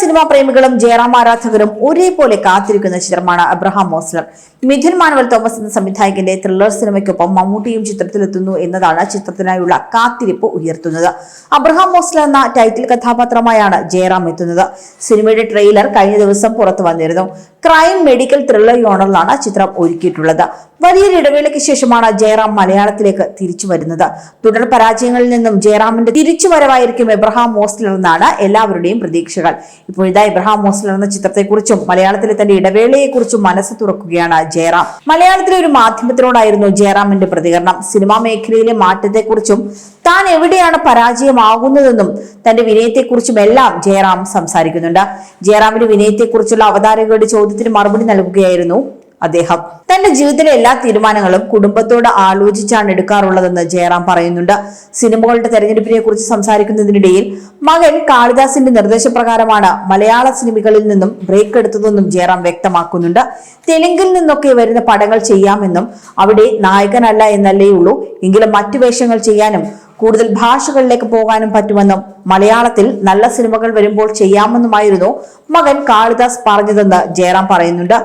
Cinema പ്രേമികളും Jayaram ആരാധകരും ഒരേപോലെ കാത്തിരിക്കുന്ന ചിത്രമാണ് അബ്രഹാം മോസ്ലർ മിഥുൻ മാനുവൽ തോമസ് എന്ന സംവിധായകന്റെ ത്രില്ലർ സിനിമയ്ക്കൊപ്പം മമ്മൂട്ടിയും ചിത്രത്തിലെത്തുന്നു എന്നതാണ് ചിത്രത്തിനായുള്ള കാത്തിരിപ്പ് ഉയർത്തുന്നത്. അബ്രഹാം മോസ്ലർ എന്ന ടൈറ്റിൽ കഥാപാത്രമായാണ് ജയറാം എത്തുന്നത്. സിനിമയുടെ ട്രെയിലർ കഴിഞ്ഞ ദിവസം പുറത്തു വന്നിരുന്നു. ക്രൈം മെഡിക്കൽ ത്രില്ലർ യോണറിലാണ് ചിത്രം ഒരുക്കിയിട്ടുള്ളത്. വലിയൊരു ഇടവേളയ്ക്ക് ശേഷമാണ് ജയറാം മലയാളത്തിലേക്ക് തിരിച്ചു വരുന്നത്. തുടർ പരാജയങ്ങളിൽ നിന്നും ജയറാമിന്റെ തിരിച്ചു വരവായിരിക്കും എബ്രഹാം മോസ്ലർ എന്നാണ് എല്ലാവരുടെയും പ്രതീക്ഷകൾ. ഇപ്പോഴിതാ എബ്രഹാം മോസ്ലർ എന്ന ചിത്രത്തെക്കുറിച്ചും മലയാളത്തിലെ തന്റെ ഇടവേളയെക്കുറിച്ചും മനസ്സ് തുറക്കുകയാണ് ജയറാം. മലയാളത്തിലെ ഒരു മാധ്യമത്തിനോടായിരുന്നു ജയറാമിന്റെ പ്രതികരണം. സിനിമാ മേഖലയിലെ മാറ്റത്തെക്കുറിച്ചും താൻ എവിടെയാണ് പരാജയമാകുന്നതെന്നും തന്റെ വിനയത്തെക്കുറിച്ചും എല്ലാം ജയറാം സംസാരിക്കുന്നുണ്ട്. ജയറാമിന്റെ വിനയത്തെക്കുറിച്ചുള്ള അവതാരകരുടെ ചോദ്യത്തിന് മറുപടി നൽകുകയായിരുന്നു അദ്ദേഹം. തന്റെ ജീവിതത്തിലെ എല്ലാ തീരുമാനങ്ങളും കുടുംബത്തോട് ആലോചിച്ചാണ് എടുക്കാറുള്ളതെന്ന് ജയറാം പറയുന്നുണ്ട്. സിനിമകളുടെ തെരഞ്ഞെടുപ്പിനെ കുറിച്ച് സംസാരിക്കുന്നതിനിടയിൽ മകൻ കാളിദാസിന്റെ നിർദ്ദേശപ്രകാരമാണ് മലയാള സിനിമകളിൽ നിന്നും ബ്രേക്ക് എടുത്തതെന്നും ജയറാം വ്യക്തമാക്കുന്നുണ്ട്. തെലുങ്കിൽ നിന്നൊക്കെ വരുന്ന പടങ്ങൾ ചെയ്യാമെന്നും അവിടെ നായകനല്ല എന്നല്ലേ ഉള്ളൂ. എങ്കിലും മറ്റു വേഷങ്ങൾ ചെയ്യാനും കൂടുതൽ ഭാഷകളിലേക്ക് പോകാനും പറ്റുമെന്നും മലയാളത്തിൽ നല്ല സിനിമകൾ വരുമ്പോൾ ചെയ്യാമെന്നുമായിരുന്നു മകൻ കാളിദാസ് പറഞ്ഞതെന്ന് ജയറാം പറയുന്നുണ്ട്.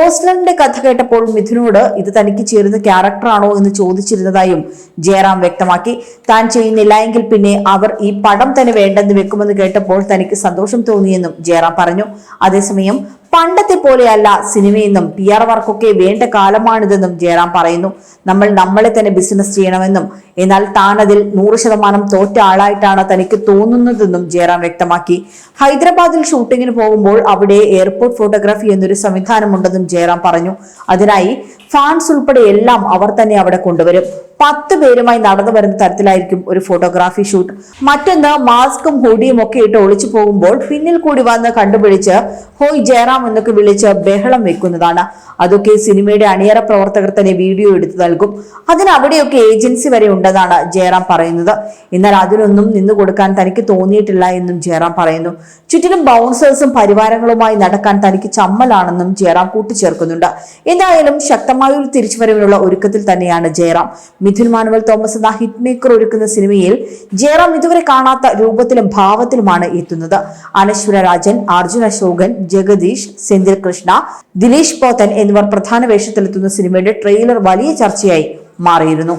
ഓസ്ലറിന്റെ കഥ കേട്ടപ്പോൾ മിഥുനോട് ഇത് തനിക്ക് ചേരുന്ന ക്യാരക്ടറാണോ എന്ന് ചോദിച്ചിരുന്നതായും ജയറാം വ്യക്തമാക്കി. താൻ ചെയ്യുന്നില്ല എങ്കിൽ പിന്നെ അവർ ഈ പടം തന്നെ വേണ്ടെന്ന് വെക്കുമെന്ന് കേട്ടപ്പോൾ തനിക്ക് സന്തോഷം തോന്നിയെന്നും ജയറാം പറഞ്ഞു. അതേസമയം പണ്ടത്തെ പോലെയല്ല സിനിമയെന്നും പി ആർ വർക്കൊക്കെ വേണ്ട കാലമാണിതെന്നും ജയറാം പറയുന്നു. നമ്മൾ നമ്മളെ തന്നെ ബിസിനസ് ചെയ്യണമെന്നും. എന്നാൽ താൻ അതിൽ നൂറ് ശതമാനം തോറ്റ ആളായിട്ടാണ് തനിക്ക് തോന്നുന്നതെന്നും ജയറാം വ്യക്തമാക്കി. ഹൈദരാബാദിൽ ഷൂട്ടിങ്ങിന് പോകുമ്പോൾ അവിടെ എയർപോർട്ട് ഫോട്ടോഗ്രാഫി എന്നൊരു സംവിധാനമുണ്ടെന്നും ജയറാം പറഞ്ഞു. അതിനായി ഫാൻസ് ഉൾപ്പെടെ എല്ലാം അവർ തന്നെ അവിടെ കൊണ്ടുവരും. പത്ത് പേരുമായി നടന്നു വരുന്ന തരത്തിലായിരിക്കും ഒരു ഫോട്ടോഗ്രാഫി ഷൂട്ട്. മറ്റൊന്ന് മാസ്കും ഹൂഡിയും ഒക്കെ ഇട്ട് ഒളിച്ചു പോകുമ്പോൾ പിന്നിൽ കൂടി വന്ന് കണ്ടുപിടിച്ച് ഹോയ് ജയറാം എന്നൊക്കെ വിളിച്ച് ബഹളം വെക്കുന്നതാണ്. അതൊക്കെ സിനിമയുടെ അണിയറ പ്രവർത്തകർ തന്നെ വീഡിയോ എടുത്തു നൽകും. അതിന് അവിടെയൊക്കെ ഏജൻസി വരെ ഉണ്ടെന്നാണ് ജയറാം പറയുന്നത്. എന്നാൽ അതിനൊന്നും നിന്നു കൊടുക്കാൻ തനിക്ക് തോന്നിയിട്ടില്ല എന്നും ജയറാം പറയുന്നു. ചുറ്റിലും ബൗൺസേഴ്സും പരിവാരങ്ങളുമായി നടക്കാൻ തനിക്ക് ചമ്മലാണെന്നും ജയറാം കൂട്ടിച്ചേർക്കുന്നുണ്ട്. എന്തായാലും ശക്തമായ ഒരു തിരിച്ചുവരവിനുള്ള ഒരുക്കത്തിൽ തന്നെയാണ് ജയറാം. മിഥുൻ മാനുവൽ തോമസ് എന്ന ഹിറ്റ് മേക്കർ ഒരുക്കുന്ന സിനിമയിൽ ജയറാം ഇതുവരെ കാണാത്ത രൂപത്തിലും ഭാവത്തിലുമാണ് എത്തുന്നത്. അനശ്വര രാജൻ അർജുൻ അശോകൻ ജഗദീഷ് സെന്തിൽ കൃഷ്ണ ദിലീഷ് പോത്തൻ എന്നിവർ പ്രധാന വേഷത്തിലെത്തുന്ന സിനിമയുടെ ട്രെയിലർ വലിയ ചർച്ചയായി മാറിയിരുന്നു.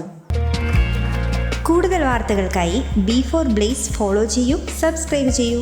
കൂടുതൽ വാർത്തകൾക്കായി ബി ഫോർ ബ്ലേസ് ഫോളോ ചെയ്യൂ സബ്സ്ക്രൈബ് ചെയ്യൂ.